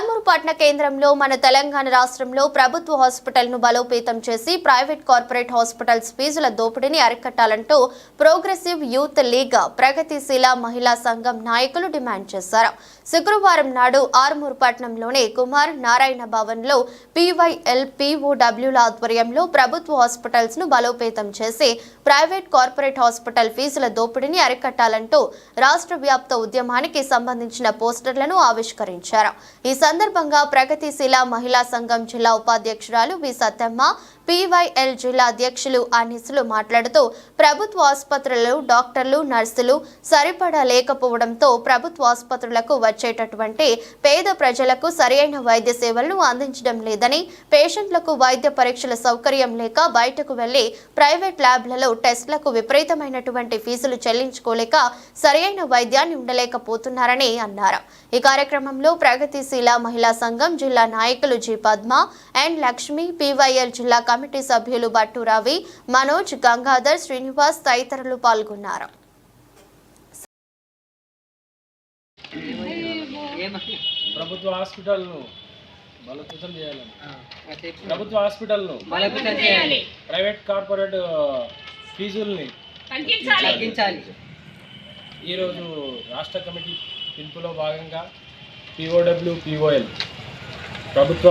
ఆర్మూరు పట్న కేంద్రంలో మన తెలంగాణ రాష్ట్రంలో ప్రభుత్వ హాస్పిటల్ను బలోపేతం చేసి ప్రైవేట్ కార్పొరేట్ హాస్పిటల్స్ ఫీజుల దోపిడీని అరికట్టాలంటూ ప్రోగ్రెసివ్ యూత్ లీగ్ ప్రగతిశీల మహిళా సంఘం నాయకులు డిమాండ్ చేశారు. శుక్రవారం నాడు ఆర్మూరు పట్టణంలోని కుమార్ నారాయణ భవన్లో పీవైఎల్ పీఓడబ్ల్యూల ఆధ్వర్యంలో ప్రభుత్వ హాస్పిటల్స్ను బలోపేతం చేసి ప్రైవేట్ కార్పొరేట్ హాస్పిటల్ ఫీజుల దోపిడీని అరికట్టాలంటూ రాష్ట్ర వ్యాప్త ఉద్యమానికి సంబంధించిన పోస్టర్లను ఆవిష్కరించారు. ఈ సందర్భంగా ప్రగతిశీల మహిళా సంఘం జిల్లా ఉపాధ్యక్షురాలు వి సత్యమ్మ పీవైఎల్ జిల్లా అధ్యక్షులు అనీసులు మాట్లాడుతూ ప్రభుత్వ ఆసుపత్రులు డాక్టర్లు నర్సులు సరిపడా లేకపోవడంతో ప్రభుత్వ ఆసుపత్రులకు వచ్చేటటువంటి పేద ప్రజలకు సరైన వైద్య సేవలను అందించడం లేదని పేషెంట్లకు వైద్య పరీక్షల సౌకర్యం లేక బయటకు వెళ్ళి ప్రైవేట్ ల్యాబ్లలో టెస్టులకు విపరీతమైనటువంటి ఫీజులు చెల్లించుకోలేక సరైన వైద్యాన్ని ఉండలేకపోతున్నారని అన్నారు. ఈ కార్యక్రమంలో ప్రగతిశీల మహిళా సంఘం జిల్లా నాయకులు G Padma and Lakshmi PYL జిల్లా కమిటీ సభ్యులు బట్టు రవి మనోజ్ గంగాధర్ శ్రీనివాస్ తదితరులు పాల్గొన్నారు. ప్రభుత్వ హాస్పిటల్ను బలోపేతం చేయాలని ప్రభుత్వ హాస్పిటల్ను బలోపేతం చేయాలి. ప్రైవేట్ కార్పొరేట్ ఫీజుల్ని తగ్గించాలి. ఈరోజు రాష్ట్ర కమిటీ పిలుపులో భాగంగా పిఓడబ్ల్యూ పిఓఎల్ ప్రభుత్వ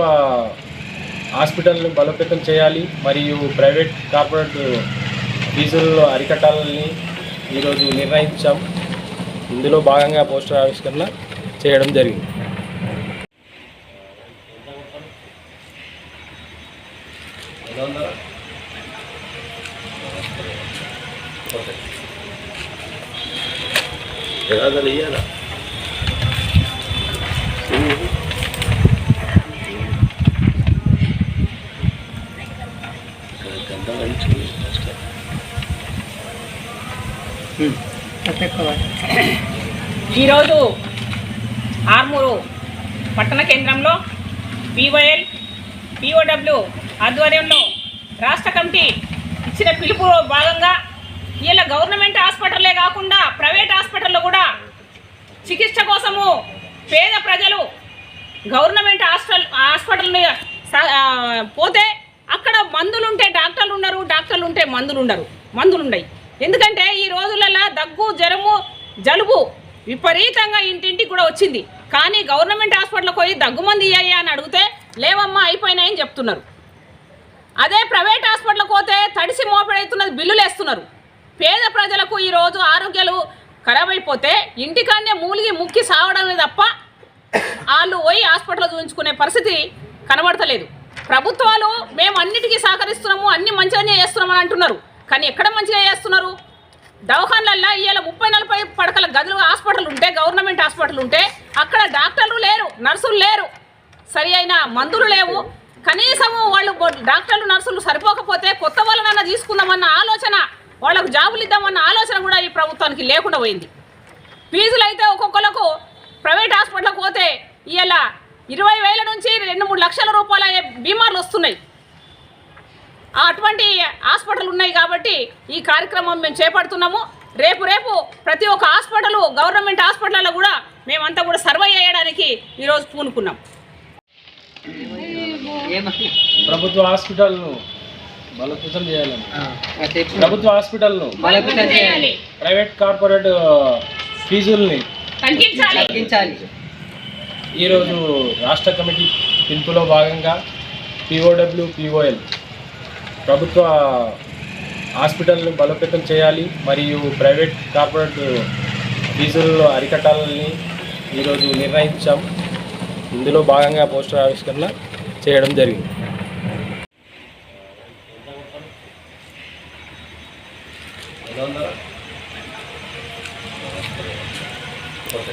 హాస్పిటల్ను బలోపేతం చేయాలి మరియు ప్రైవేట్ కార్పొరేట్ ఫీజులను అరికట్టాలని ఈరోజు నిర్ణయించాం. ఇందులో భాగంగా పోస్టర్ ఆవిష్కరణ చేయడం జరిగింది. ఈరోజు ఆర్మూరు పట్టణ కేంద్రంలో పీవైఎల్ పిఓడబ్ల్యూ ఆధ్వర్యంలో రాష్ట్ర కమిటీ ఇచ్చిన పిలుపులో భాగంగా ఇలా గవర్నమెంట్ హాస్పిటల్లే కాకుండా ప్రైవేట్ హాస్పిటల్లో కూడా చికిత్స కోసము పేద ప్రజలు గవర్నమెంట్ హాస్పిటల్ హాస్పిటల్ని పోతే అక్కడ మందులుంటే డాక్టర్లు ఉండరు డాక్టర్లు ఉంటే మందులు ఉండరు మందులు ఉండవు ఎందుకంటే ఈ రోజులలో దగ్గు జ్వరము జలుబు విపరీతంగా ఇంటింటికి కూడా వచ్చింది. కానీ గవర్నమెంట్ హాస్పిటల్కి పోయి దగ్గు మంది ఇయ్యాయి అని అడిగితే లేవమ్మా అయిపోయినాయని చెప్తున్నారు. అదే ప్రైవేట్ హాస్పిటల్కి పోతే తడిసి మోపడవుతున్నది బిల్లులు వేస్తున్నారు. పేద ప్రజలకు ఈరోజు ఆరోగ్యాలు ఖరాబ్ అయిపోతే ఇంటికాన్నే మూలిగి ముక్కి సావడమే తప్ప వాళ్ళు పోయి హాస్పిటల్లో చూపించుకునే పరిస్థితి కనబడతలేదు. ప్రభుత్వాలు మేము అన్నిటికీ సహకరిస్తున్నాము అన్ని మంచిగానే చేస్తున్నామని అంటున్నారు. కానీ ఎక్కడ మంచిగా చేస్తున్నారు? దవాఖాన్లల్లో ఇవాళ ముప్పై నలభై పడకల గదులు హాస్పిటల్ ఉంటే గవర్నమెంట్ హాస్పిటల్ ఉంటే అక్కడ డాక్టర్లు లేరు నర్సులు లేరు. సరి అయిన మందులు లేవు. కనీసం వాళ్ళు డాక్టర్లు నర్సులు సరిపోకపోతే కొత్త వాళ్ళనన్నా తీసుకుందామన్న ఆలోచన వాళ్ళకు జాబులు ఇద్దామన్న ఆలోచన కూడా ఈ ప్రభుత్వానికి లేకుండా పోయింది. ఫీజులు అయితే ఒక్కొక్కలకు ప్రైవేట్ హాస్పిటల్కి పోతే ఇవాళ ఇరవై వేల నుంచి రెండు మూడు లక్షల రూపాయల బీమార్లు వస్తున్నాయి. అటువంటి హాస్పిటల్ ఉన్నాయి కాబట్టి ఈ కార్యక్రమం మేము చేపడుతున్నాము. రేపు రేపు ప్రతి ఒక్క హాస్పిటల్ గవర్నమెంట్ హాస్పిటల్లో కూడా మేమంతా కూడా సర్వే చేయడానికి ఈరోజు పూనుకున్నాం. ప్రభుత్వ హాస్పిటల్ను బలోపేతం చేయాలని. ప్రభుత్వ హాస్పిటల్ను చేయాలి. ప్రైవేట్ కార్పొరేట్ ఫీజుల్ని తగ్గించాలి. ఈరోజు రాష్ట్ర కమిటీ పిలుపులో భాగంగా పిఓడబ్ల్యూ పిఓఎల్ ప్రభుత్వ హాస్పిటల్ను బలోపేతం చేయాలి మరియు ప్రైవేట్ కార్పొరేట్ ఫీజులను అరికట్టాలని ఈరోజు నిర్ణయించాం. ఇందులో భాగంగా పోస్టర్ ఆవిష్కరణ చేయడం జరిగింది. ఓకే.